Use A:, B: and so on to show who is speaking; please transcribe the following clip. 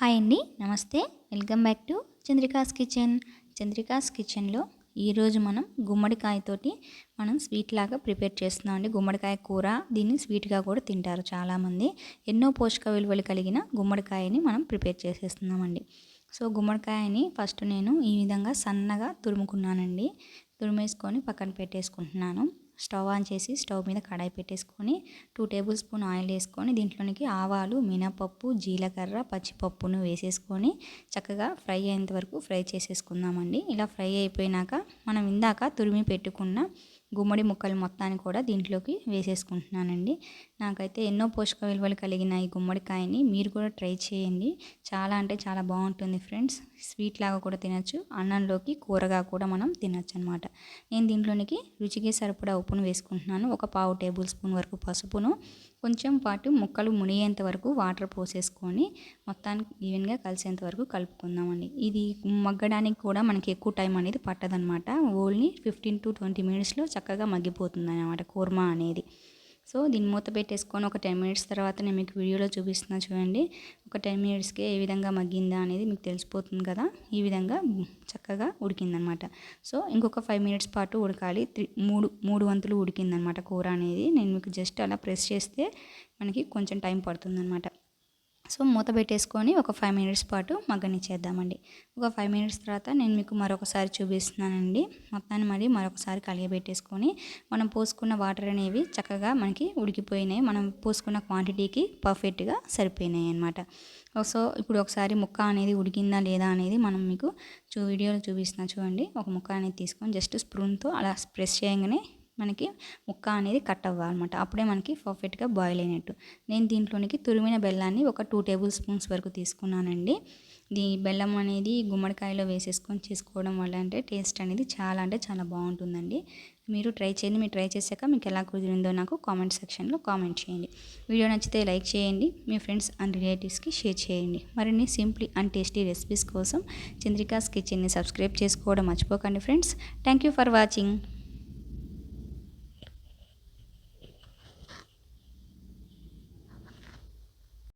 A: Hi అండి నమస్తే. Welcome back to Chandrika's kitchen. Chandrika's కిచెన్లో ఈరోజు మనం గుమ్మడికాయతోటి మనం స్వీట్ లాగా ప్రిపేర్ చేస్తున్నాం అండి. గుమ్మడికాయ కూర దీన్ని స్వీట్గా కూడా తింటారు చాలామంది. ఎన్నో పోషక విలువలు కలిగిన గుమ్మడికాయని మనం ప్రిపేర్ చేసేస్తున్నామండి సో గుమ్మడికాయని ఫస్ట్ నేను ఈ విధంగా సన్నగా తురుముకున్నానండి. తురిమేసుకొని పక్కన పెట్టేసుకుంటున్నాను. స్టవ్ ఆన్ చేసి స్టవ్ మీద కడాయి పెట్టేసుకొని టూ టేబుల్ స్పూన్ ఆయిల్ వేసుకొని దీంట్లోనికి ఆవాలు మినపప్పు జీలకర్ర పచ్చిపప్పును వేసేసుకొని చక్కగా ఫ్రై అయ్యేంత వరకు ఫ్రై చేసేసుకుందామండి. ఇలా ఫ్రై అయిపోయినాక మనం ఇందాక తురిమి పెట్టుకున్న గుమ్మడి ముక్కలు మొత్తాన్ని కూడా దీంట్లోకి వేసేసుకుంటున్నానండి. నాకైతే ఎన్నో పోషక విలువలు కలిగిన ఈ గుమ్మడికాయని మీరు కూడా ట్రై చేయండి. చాలా అంటే చాలా బాగుంటుంది ఫ్రెండ్స్. స్వీట్ లాగా కూడా తినచ్చు. అన్నంలోకి కూరగా కూడా మనం తినచ్చు అనమాట నేను దీంట్లోనికి రుచికి సరిపడా ఉప్పును వేసుకుంటున్నాను. ఒక పావు టేబుల్ స్పూన్ వరకు పసుపును కొంచెం పాటు ముక్కలు మునిగేంత వరకు వాటర్ పోసేసుకొని మొత్తానికి ఈవెన్గా కలిసేంత వరకు కలుపుకుందామండి. ఇది మగ్గడానికి కూడా మనకి ఎక్కువ టైం అనేది పట్టదనమాట ఓన్లీ ఫిఫ్టీన్ టు ట్వంటీ మినిట్స్లో చక్కగా మగ్గిపోతుంది అనమాట కూర్మా అనేది. సో దీన్ని మూత పెట్టేసుకొని ఒక టెన్ మినిట్స్ తర్వాత నేను మీకు వీడియోలో చూపిస్తున్నా చూడండి. ఒక టెన్ మినిట్స్కి ఏ విధంగా మగ్గిందా అనేది మీకు తెలిసిపోతుంది కదా? ఈ విధంగా చక్కగా ఉడికిందనమాట సో ఇంకొక ఫైవ్ మినిట్స్ పాటు ఉడకాలి. మూడు మూడు వంతులు ఉడికిందనమాట కూర అనేది. నేను మీకు జస్ట్ అలా ప్రెస్ చేస్తే మనకి కొంచెం టైం పడుతుందనమాట సో మూత పెట్టేసుకొని ఒక ఫైవ్ మినిట్స్ పాటు మగ్గనిచ్చేద్దామండి. ఒక ఫైవ్ మినిట్స్ తర్వాత నేను మీకు మరొకసారి చూపిస్తున్నానండి. మొత్తాన్ని మరి మరొకసారి కలియబెట్టేసుకొని మనం పోసుకున్న వాటర్ అనేవి చక్కగా మనకి ఉడికిపోయినాయి. మనం పోసుకున్న క్వాంటిటీకి పర్ఫెక్ట్గా సరిపోయినాయి అనమాట సో ఇప్పుడు ఒకసారి ముక్క అనేది ఉడికిందా లేదా అనేది మనం మీకు చూ వీడియోలో చూపిస్తున్నా చూడండి. ఒక ముక్క అనేది తీసుకొని జస్ట్ స్ప్రూన్తో అలా ప్రెస్ చేయగానే మనకి ముక్క అనేది కట్ అవ్వాలన్నమాట. అప్పుడే మనకి పర్ఫెక్ట్గా బాయిల్ అయినట్టు. నేను దీంట్లోనికి తురిమిన బెల్లాన్ని ఒక టూ టేబుల్ స్పూన్స్ వరకు తీసుకున్నానండి. దీ బెల్లం అనేది గుమ్మడికాయలో వేసేసుకొని చేసుకోవడం వల్ల అంటే టేస్ట్ అనేది చాలా అంటే చాలా బాగుంటుందండి. మీరు ట్రై చేయండి. మీరు ట్రై చేశాక మీకు ఎలా కుదిరిందో నాకు కామెంట్ సెక్షన్లో కామెంట్ చేయండి. వీడియో నచ్చితే లైక్ చేయండి. మీ ఫ్రెండ్స్ అండ్ రిలేటివ్స్కి షేర్ చేయండి. మరిన్ని సింప్లీ అండ్ టేస్టీ రెసిపీస్ కోసం చంద్రికాస్ కిచెన్ని సబ్స్క్రైబ్ చేసుకోవడం మర్చిపోకండి friends thank you for watching